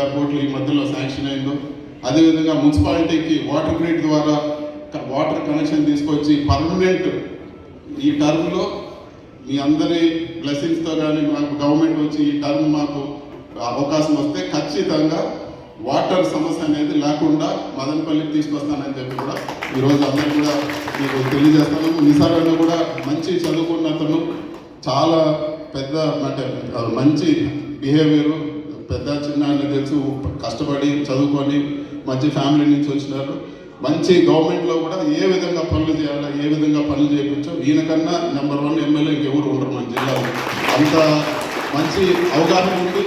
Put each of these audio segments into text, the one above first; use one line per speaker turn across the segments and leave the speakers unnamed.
ఆరు కోట్లు ఈ మధ్యలో శాంక్షన్ అయిందో. అదేవిధంగా మున్సిపాలిటీకి వాటర్ గ్రిడ్ ద్వారా వాటర్ కనెక్షన్ తీసుకొచ్చి పర్మనెంట్ ఈ టర్మ్లో మీ అందరి బ్లెస్సింగ్స్తో కానీ మాకు గవర్నమెంట్ వచ్చి ఈ టర్మ్ మాకు అవకాశం వస్తే ఖచ్చితంగా వాటర్ సమస్య అనేది లేకుండా మదనపల్లికి తీసుకొస్తానని చెప్పి కూడా ఈరోజు అందరూ కూడా మీకు తెలియజేస్తాను. నిసార్ కూడా మంచి చదువుకున్న అతను చాలా పెద్ద అంటే మంచి బిహేవియర్ పెద్ద చిన్న అన్ని తెలుసు కష్టపడి చదువుకొని మంచి ఫ్యామిలీ నుంచి వచ్చినారు. మంచి గవర్నమెంట్లో కూడా ఏ విధంగా పనులు చేయాలో ఏ విధంగా పనులు చేయవచ్చో ఈయన కన్నా నెంబర్ వన్ ఎమ్మెల్యే ఇంకెవరు ఉండరు మన జిల్లాలో. అంత మంచి అవగాహన ఉంది.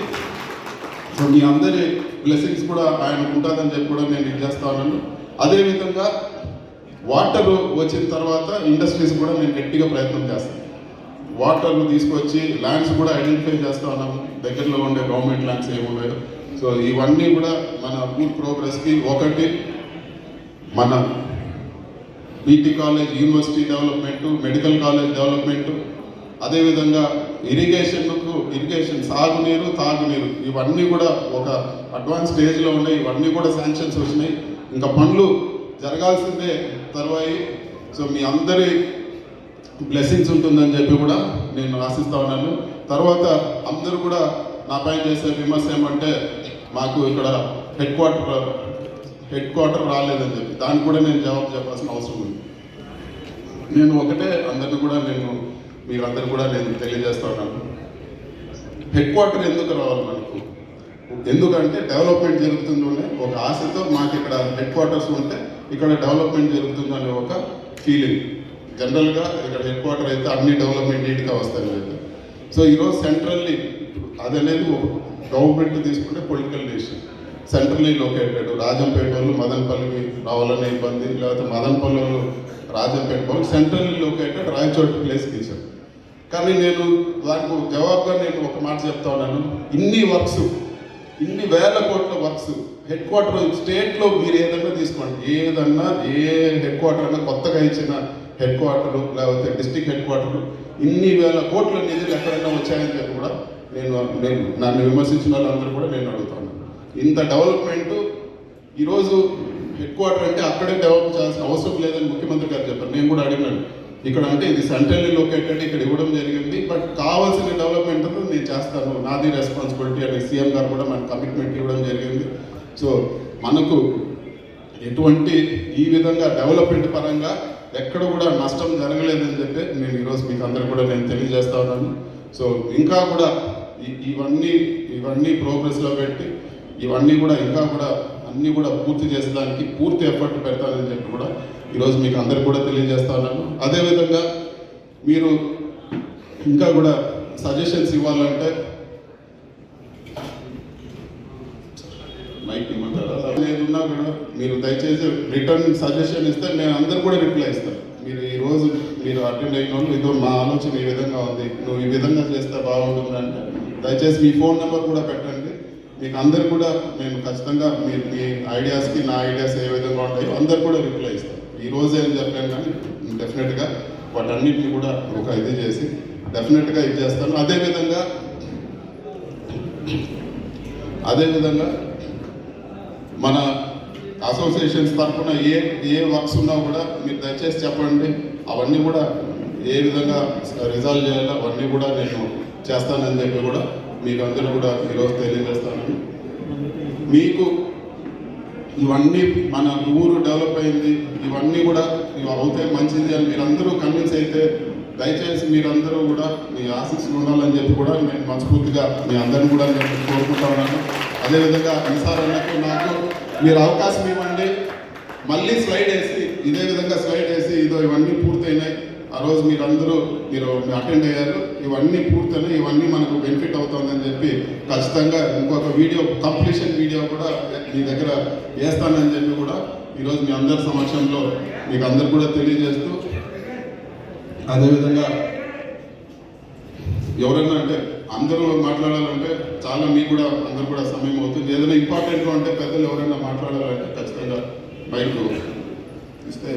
సో మీ అందరి బ్లెస్సింగ్స్ కూడా ఆయన ఉంటుందని చెప్పి కూడా నేను ఇది చేస్తా ఉన్నాను. అదేవిధంగా వాటర్ వచ్చిన తర్వాత ఇండస్ట్రీస్ కూడా నేను గట్టిగా ప్రయత్నం చేస్తాను. వాటర్ను తీసుకొచ్చి ల్యాండ్స్ కూడా ఐడెంటిఫై చేస్తా ఉన్నాము. దగ్గరలో ఉండే గవర్నమెంట్ ల్యాండ్స్ ఏమున్నాయో సో ఇవన్నీ కూడా మన పూర్ ప్రోగ్రెస్కి ఒకటి మన BT college university development medical college development అదేవిధంగా ఇరిగేషన్కు ఇరిగేషన్ సాగునీరు తాగునీరు ఇవన్నీ కూడా ఒక అడ్వాన్స్ స్టేజ్లో ఉన్నాయి. ఇవన్నీ కూడా శాంక్షన్స్ వచ్చినాయి. ఇంకా పనులు జరగాల్సిందే. తర్వాయి సో మీ అందరి బ్లెస్సింగ్స్ ఉంటుందని చెప్పి కూడా నేను ఆశిస్తా ఉన్నాను. తర్వాత అందరూ కూడా నాపై చేసే విమర్శ ఏమంటే మాకు ఇక్కడ హెడ్ క్వార్టర్ హెడ్ క్వార్టర్ రాలేదని చెప్పి. దానికి కూడా నేను జవాబు చెప్పాల్సిన అవసరం ఉంది. నేను ఒకటే అందరిని కూడా నేను మీరందరూ కూడా నేను తెలియజేస్తా ఉన్నాను. హెడ్ క్వార్టర్ ఎందుకు రావాలి మనకు? ఎందుకంటే డెవలప్మెంట్ జరుగుతుందనే ఒక ఆశతో మాకు ఇక్కడ హెడ్ క్వార్టర్స్ ఉంటే ఇక్కడ డెవలప్మెంట్ జరుగుతుందనే ఒక ఫీలింగ్ జనరల్గా ఇక్కడ హెడ్ క్వార్టర్ అయితే అన్ని డెవలప్మెంట్ నీట్గా వస్తాయి లేదు సో ఈరోజు సెంట్రల్లీ అది అనేది గవర్నమెంట్ తీసుకుంటే political decision. Centrally located Rajampet వాళ్ళు మదనపల్లికి రావాలనే ఇబ్బంది లేకపోతే మదనపల్లి వాళ్ళు రాజంపేట వాళ్ళు సెంట్రల్లీ లొకేటెడ్ రాయచోటి ప్లేస్కి ఇచ్చారు. కానీ నేను దానికి జవాబుగా నేను ఒక మాట చెప్తా ఉన్నాను. ఇన్ని వర్క్స్ ఇన్ని వేల కోట్ల వర్క్స్ హెడ్ క్వార్టర్ స్టేట్లో మీరు ఏదన్నా తీసుకోండి. ఏదన్నా ఏ హెడ్ క్వార్టర్ అయినా కొత్తగా ఇచ్చిన హెడ్ క్వార్టర్ లేకపోతే డిస్టిక్ హెడ్ క్వార్టర్ ఇన్ని వేల కోట్ల నిధులు ఎక్కడైనా వచ్చాయని చెప్పి కూడా నేను నేను నన్ను విమర్శించిన వాళ్ళందరూ కూడా నేను అడుగుతాను ఇంత డెవలప్మెంట్ ఈరోజు హెడ్ క్వార్టర్ అంటే అక్కడే డెవలప్ చేయాల్సిన అవసరం లేదని ముఖ్యమంత్రి గారు చెప్పారు. నేను కూడా అడిగినాను. ఇక్కడ అంటే ఇది సెంట్రల్లీ లొకేటెడ్ ఇక్కడ ఇవ్వడం జరిగింది. బట్ కావాల్సిన డెవలప్మెంట్ నేను చేస్తాను. నాది రెస్పాన్సిబిలిటీ అని సీఎం గారు కూడా మనకు కమిట్మెంట్ ఇవ్వడం జరిగింది. సో మనకు ఎటువంటి ఈ విధంగా డెవలప్మెంట్ పరంగా ఎక్కడ కూడా నష్టం జరగలేదని చెప్పి నేను ఈరోజు మీకు అందరు కూడా నేను తెలియజేస్తా ఉన్నాను. సో ఇంకా కూడా ఇవన్నీ ఇవన్నీ ప్రోగ్రెస్లో పెట్టి ఇవన్నీ కూడా ఇంకా కూడా అన్నీ కూడా పూర్తి చేసేదానికి పూర్తి ఎఫర్ట్ పెడతానని చెప్పి కూడా ఈరోజు మీకు అందరికి కూడా తెలియజేస్తా ఉన్నాను. అదేవిధంగా మీరు ఇంకా కూడా సజెషన్స్ ఇవ్వాలంటే మైక్ ఇమ్మంటారా నేను కూడా మీరు దయచేసి రిటర్న్ సజెషన్ ఇస్తే నేను అందరు కూడా రిప్లై ఇస్తాను మీరు ఈ రోజు మీరు అటెండ్ అయిన వాళ్ళు ఇదో మా ఆలోచన ఈ విధంగా ఉంది నువ్వు ఈ విధంగా చేస్తే బాగుంటుంది అంటే దయచేసి మీ ఫోన్ నెంబర్ కూడా పెట్టండి. మీకు అందరు కూడా నేను ఖచ్చితంగా మీ మీ ఐడియాస్కి నా ఐడియాస్ ఏ విధంగా ఉంటాయో అందరు కూడా రిప్లై ఇస్తాను ఈ రోజు ఏం చెప్పాను కానీ డెఫినెట్గా వాటన్నిటిని కూడా ఒక ఇది చేసి డెఫినెట్గా ఇది చేస్తాను అదేవిధంగా అదేవిధంగా మన అసోసియేషన్స్ తరఫున ఏ ఏ వర్క్స్ ఉన్నా కూడా మీరు దయచేసి చెప్పండి. అవన్నీ కూడా ఏ విధంగా రిజాల్వ్ చేయాలో అవన్నీ కూడా నేను చేస్తానని చెప్పి కూడా మీకు అందరూ కూడా ఈరోజు తెలియజేస్తాను. మీకు ఇవన్నీ మన ఊరు డెవలప్ అయింది. ఇవన్నీ కూడా ఇవి అవుతే మంచిది అని మీరందరూ కన్విన్స్ అయితే దయచేసి మీరందరూ కూడా మీ ఆశీస్సులు ఉండాలని చెప్పి కూడా నేను మనస్ఫూర్తిగా మీ అందరిని కూడా నేను కోరుకుంటా ఉన్నాను. అదేవిధంగా ఈసారి అన్నట్టు నాకు మీరు అవకాశం ఇవ్వండి. మళ్ళీ స్లైడ్ వేసి ఇదే విధంగా స్లైడ్ వేసి ఇదో ఇవన్నీ పూర్తయినాయి. ఆ రోజు మీరందరూ మీరు అటెండ్ అయ్యారు. ఇవన్నీ పూర్తయినాయి ఇవన్నీ మనకు బెనిఫిట్ అవుతుందని చెప్పి ఖచ్చితంగా ఇంకొక వీడియో కంప్లీషన్ వీడియో కూడా మీ దగ్గర వేస్తానని చెప్పి కూడా ఈరోజు మీ అందరి సమక్షంలో మీకు అందరు కూడా తెలియజేస్తూ అదేవిధంగా ఎవరైనా అంటే అందరూ మాట్లాడాలంటే చాలా మీకు కూడా అందరు కూడా సమయం అవుతుంది. ఏదైనా ఇంపార్టెంట్ ఉంటే పెద్దలు ఎవరైనా మాట్లాడాలంటే ఖచ్చితంగా బయటకు ఇస్తే